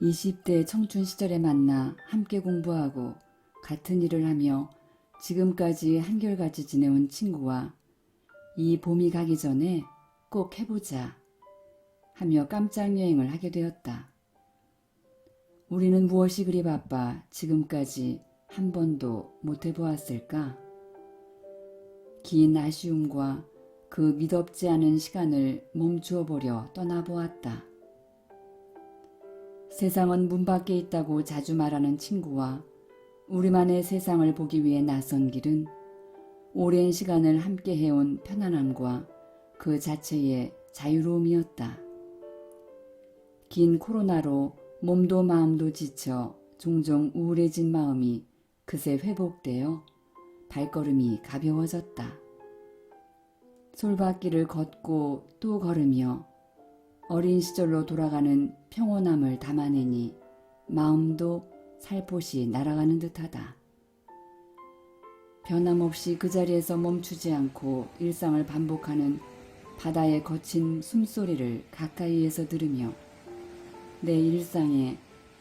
20대 청춘 시절에 만나 함께 공부하고 같은 일을 하며 지금까지 한결같이 지내온 친구와 이 봄이 가기 전에 꼭 해보자 하며 깜짝 여행을 하게 되었다. 우리는 무엇이 그리 바빠 지금까지 한 번도 못 해보았을까? 긴 아쉬움과 그 미덥지 않은 시간을 멈추어 보려 떠나보았다. 세상은 문 밖에 있다고 자주 말하는 친구와 우리만의 세상을 보기 위해 나선 길은 오랜 시간을 함께 해온 편안함과 그 자체의 자유로움이었다. 긴 코로나로 몸도 마음도 지쳐 종종 우울해진 마음이 그새 회복되어 발걸음이 가벼워졌다. 솔밭길을 걷고 또 걸으며 어린 시절로 돌아가는 평온함을 담아내니 마음도 살포시 날아가는 듯하다. 변함없이 그 자리에서 멈추지 않고 일상을 반복하는 바다의 거친 숨소리를 가까이에서 들으며 내 일상의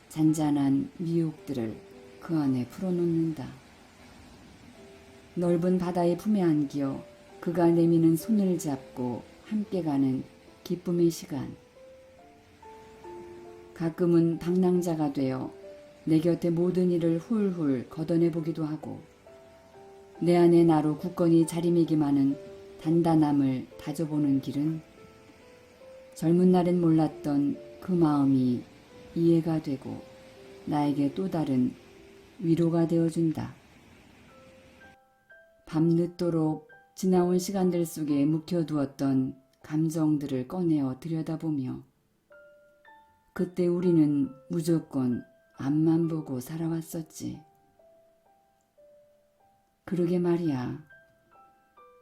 잔잔한 미혹들을 그 안에 풀어놓는다. 넓은 바다의 품에 안겨 그가 내미는 손을 잡고 함께 가는 기쁨의 시간. 가끔은 방랑자가 되어 내 곁의 모든 일을 훌훌 걷어내 보기도 하고 내 안에 나로 굳건히 자리매김하는 단단함을 다져보는 길은 젊은 날엔 몰랐던 그 마음이 이해가 되고 나에게 또 다른 위로가 되어준다. 밤늦도록 지나온 시간들 속에 묵혀두었던 감정들을 꺼내어 들여다보며 그때 우리는 무조건 앞만 보고 살아왔었지. 그러게 말이야.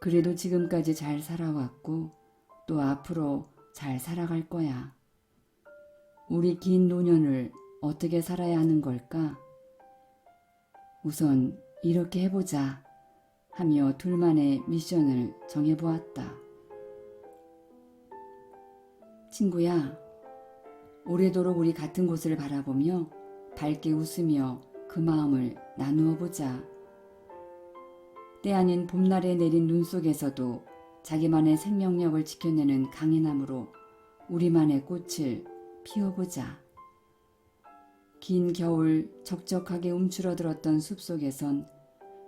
그래도 지금까지 잘 살아왔고 또 앞으로 잘 살아갈 거야. 우리 긴 노년을 어떻게 살아야 하는 걸까? 우선 이렇게 해보자 하며 둘만의 미션을 정해보았다. 친구야, 오래도록 우리 같은 곳을 바라보며 밝게 웃으며 그 마음을 나누어 보자. 때 아닌 봄날에 내린 눈 속에서도 자기만의 생명력을 지켜내는 강인함으로 우리만의 꽃을 피워보자. 긴 겨울 적적하게 움츠러들었던 숲 속에선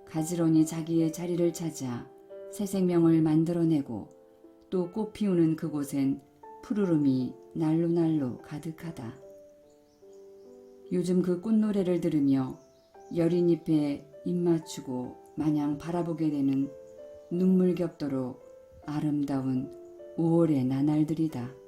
가지런히 자기의 자리를 찾아 새 생명을 만들어내고 또 꽃 피우는 그곳엔 푸르름이 날로 날로 가득하다. 요즘 그 꽃노래를 들으며 여린 잎에 입 맞추고 마냥 바라보게 되는 눈물 겹도록 아름다운 5월의 나날들이다.